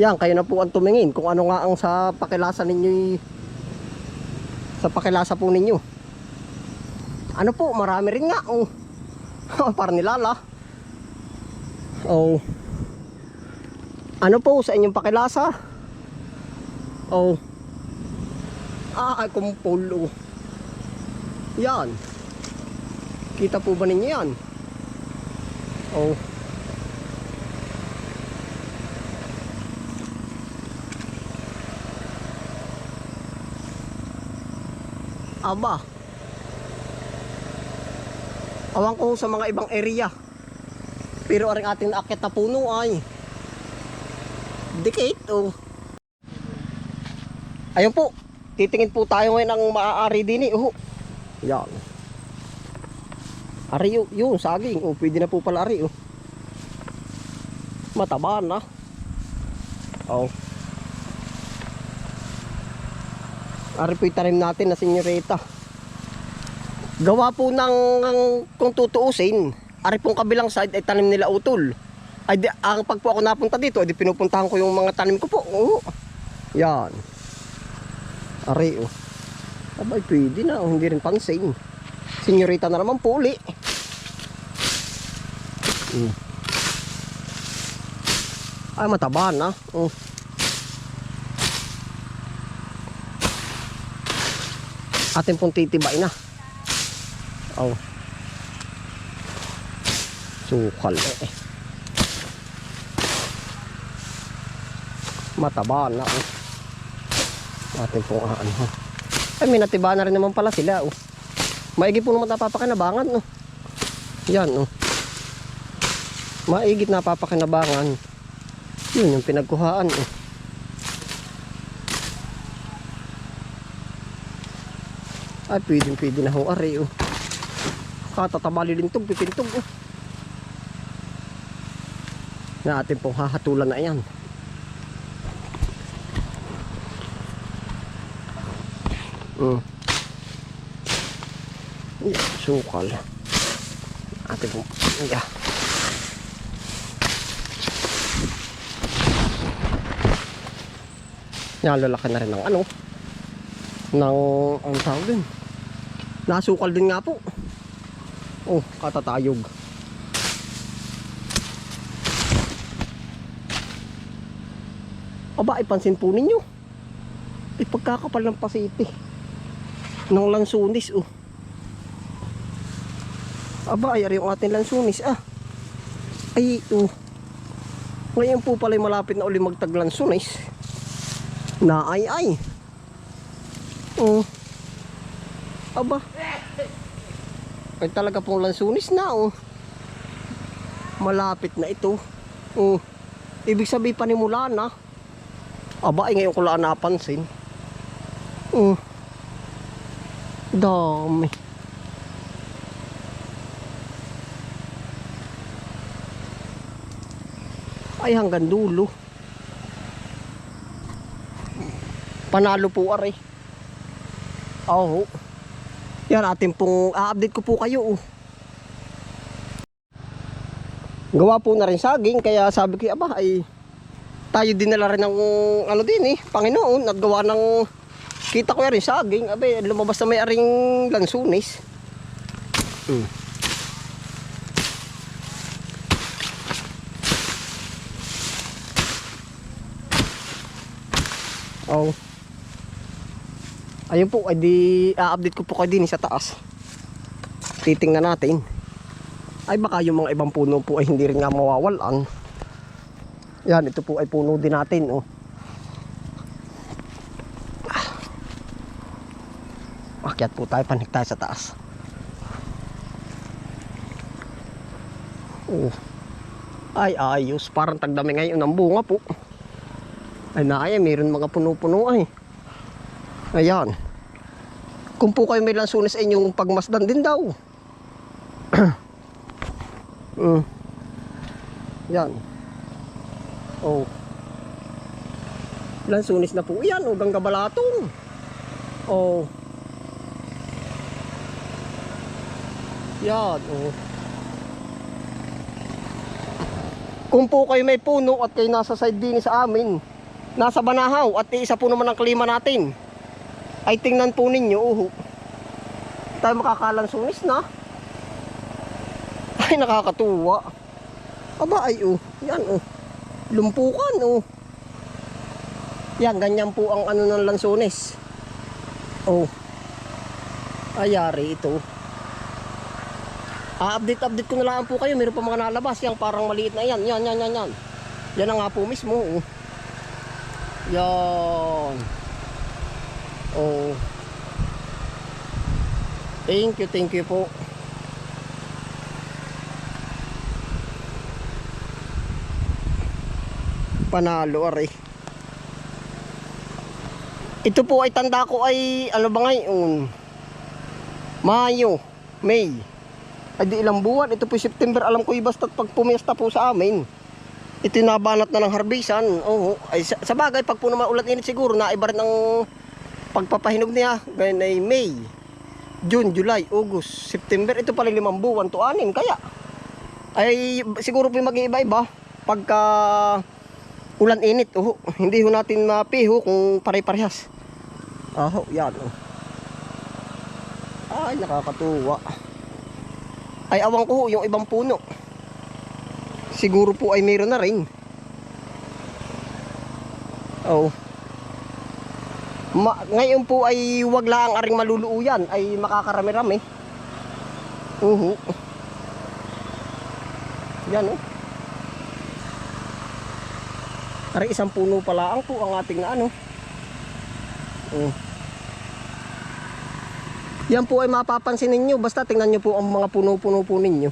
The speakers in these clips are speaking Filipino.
Yan, kayo na po ang tumingin kung ano nga ang sa pakilasa ninyo sa pakilasa po ninyo. Ano po, marami rin nga. Oh. Parang nilala. Oh. Ano po sa inyong pakilasa? Oh. Ah, ay kumpul. Oh. Yan. Kita po ba ninyo yan? Oh. Aba. Awan ko sa mga ibang area. Pero aring ating naakit na puno ay dikit oh. Ayun po. Titingin po tayo ngayon ng maaari din eh. Oh. Yan. Ari yun, yun saging. Oh, pwede na po pala ari oh. Mataba na. Oh. Ari po yung tanim natin na senyorita. Gawa po ng, ng kung tutuusin, ari pong kabilang side ay tanim nila utol. Ay di, ang pag ako napunta dito, ay di pinupuntahan ko yung mga tanim ko po. Oo. Yan. Ari oh. Abay pwede na, oh, hindi rin pansin. Senyorita na naman po uli. Mm. Ay mataba na. Oh. Atin pong titibay na. Oh. Sukal eh. Mataba na oh. Atin pong ano. Ay may natiba na rin naman pala sila oh. Maigi po naman napapakinabangan no. Yan oh. Maigit napapakinabangan. Yun yung pinagkuhaan oh. Ay, pwedeng pwede na ho, ari, oh. Katatabali lintog, pipintog, oh. Na atin pong hahatulan na yan. Mm. Yeah, sukal. Atin pong, yeah. Yan, lalaki na rin ng ano, ng, ang tawag din, Nasukal din nga po. Oh, katatayog. Aba, ipansin po ninyo. Ipagkakapal ng pasiti. Ng lansunis, oh. Aba, ay yung ating lansunis, ah. Ay, oh. Ngayon po pala malapit na uli magtaglansunis. Na ay ay. Oh. Aba. Ay talaga pong lansunis na oh. Malapit na ito. Oh. Ibig sabihin panimula na. Aba, ay ngayon ko lang napansin. Oh. Dami. Ay hanggang dulo. Panalo po aray. Oo. Yan atin pong a-update ko po kayo. Oh. Gawa po na rin saging kaya sabi ko aba ay tayo dinala rin ng ano din eh, Panginoon at gawa ng kita ko rin saging, abe lumabas na may aring lansunis. Hmm. Oh. Ayun po, ay di a-update ko po kayo din sa taas. Titingnan natin. Ay baka yung mga ibang puno po ay hindi rin nga mawawalan. Yan, ito po ay puno din natin. Oh. Ah. Akyat po tayo, panik tayo sa taas. Oh. Ay, ayos. Parang tagdami ngayon ng bunga po. Ay, naaya, mayroon mga puno-puno ay. Ayan. Kung po kayo may lansunis ay inyong pagmasdan din daw. mm. Yan. Oh. Lansunis na po. Yan, oh, gangga balatong. Oh. Yan, oh. Kung po kayo may puno at kayo nasa side din sa amin, nasa Banahaw at isa po naman ang klima natin, ay tingnan po ninyo, uho. Tayo makakalansunis na. Ay, nakakatuwa. Aba, ay, oh. Yan, oh. Lumpukan, oh. Yan, ganyan po ang ano ng lansunis. Oh. Ayari ito. A-update update ko na lang po kayo. Meron pa mga nalabas. Yang parang maliit na yan. Yan, yan, yan, yan. Yan na nga po mismo. Oh. Yan. Oh. Thank you, thank you po. Panalo, ari. Ito po ay tanda ko ay ano ba ngayon? Mayo, May. Ay di ilang buwan. Ito po September. Alam ko basta pag pumiesta po sa amin. Ito nabanat na ng harbisan. Oo. Ay, sa, bagay, pag po naman ulat init siguro, naiba rin ang pagpapahinog niya. Ganyan ay May, June, July, August, September. Ito pala limang buwan to anim. Kaya, ay siguro po mag-iiba-iba. Pagka ulan init, oh, hindi ho natin mapiho kung pare-parehas. Aho, yan. Oh. Ay, nakakatuwa. Ay, awang ko yung ibang puno. Siguro po ay meron na rin. Oh. Ma ngayon po ay wag lang aring maluluuyan ay makakarami-rami. Uhu. Yan oh. Ari isang puno pala ang po ang ating na ano. Oh. Yan po ay mapapansin ninyo basta tingnan nyo po ang mga puno-puno po ninyo.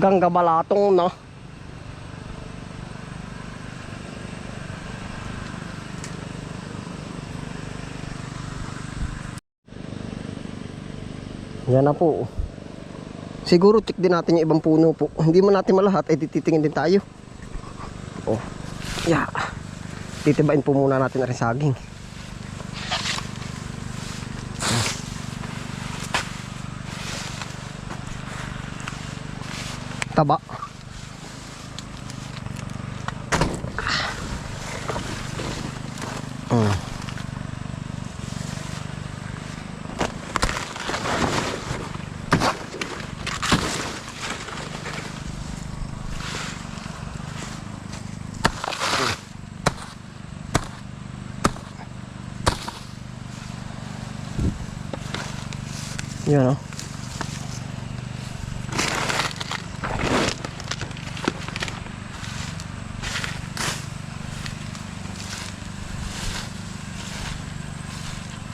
Gangga balatong na. Yan na po. Siguro check din natin yung ibang puno po. Hindi mo natin malahat, ay tititingin din tayo. Oh. Yeah. Titibain po muna natin na rin saging. Taba. Mm. Yun o.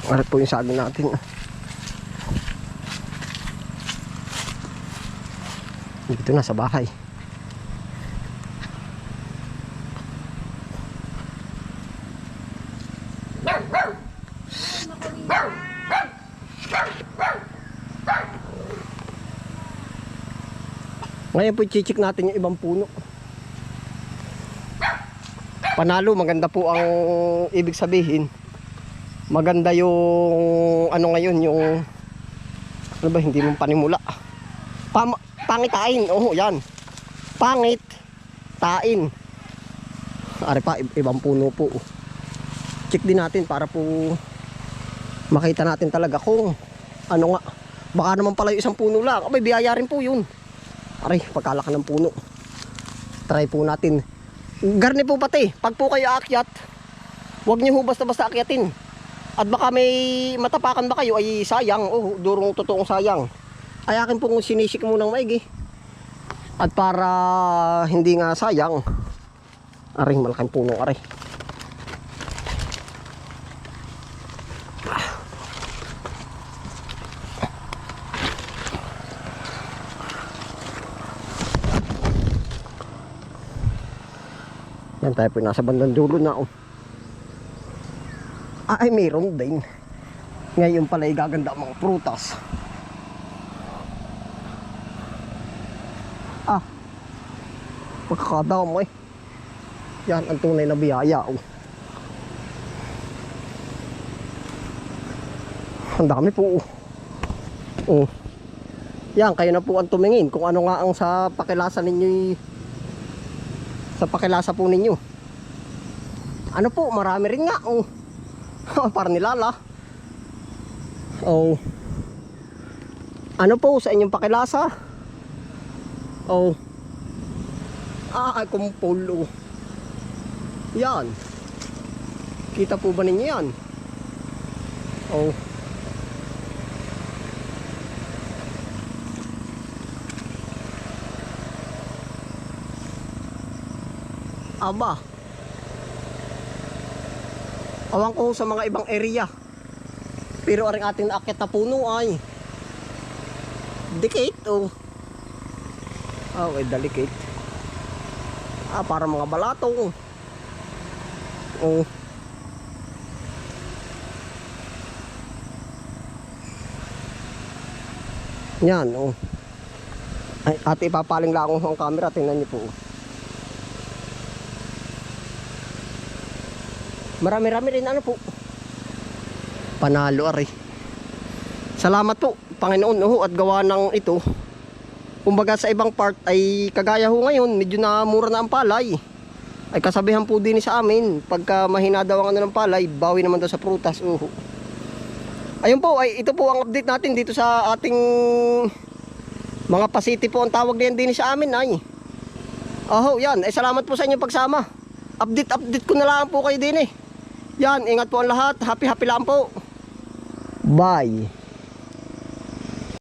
Ano po yung saging natin. Dito na sa bahay. Ngayon po chichik natin yung ibang puno. Panalo, maganda po ang ibig sabihin. Maganda yung ano ngayon, yung ano ba, hindi mo panimula. Pam, pangitain, oh yan. Pangit, tain. Ari pa, ibang puno po. Check din natin para po makita natin talaga kung ano nga. Baka naman pala yung isang puno lang. Abay, biyaya rin po yun. Aray, pagkalaki ng puno. Try po natin. Garni po pati. Pag po kayo aakyat, huwag niyo ho basta-basta akyatin. At baka may matapakan ba kayo ay sayang. Oh, durong totoong sayang. Ay akin pong sinisik munang maigi. At para hindi nga sayang. Aray, malaking puno aray. Yan tayo po nasa bandang dulo na oh. Ah, ay mayroon din. Ngayon pala igaganda ang mga prutas. Ah. Pagkakadam eh. Yan ang tunay na biyaya oh. Ang dami po oh. Oh. Yan, kayo na po ang tumingin kung ano nga ang sa pakilasa ninyo sa pakilasa po ninyo. Ano po, marami rin nga. Oh. Para nilala. Oh. Ano po sa inyong pakilasa? Oh. Ah, ay kumpul. Oh. Yan. Kita po ba ninyo yan? Oh. Aba. Awang ko sa mga ibang area. Pero ang ating akit na puno ay dikit oh. Ah, okay, delicate. Ah, para mga balatong. Oh. Yan, oh. Ay, ate, ipapaling lang ang camera. Tingnan niyo po. oh. Marami-rami rin ano po. Panalo ari. Salamat po, Panginoon ho, at gawa ng ito. Kumbaga sa ibang part ay kagaya ho ngayon, medyo na mura na ang palay. Ay kasabihan po din sa amin, pagka mahina daw ang ano ng palay, bawi naman daw sa prutas. Uho. Ayun po, ay ito po ang update natin dito sa ating mga pasiti po ang tawag niyan din sa amin ay. Oho, yan. Ay salamat po sa inyong pagsama. Update update ko na lang po kayo din eh. Yan, ingat po ang lahat. Happy happy lang po. Bye.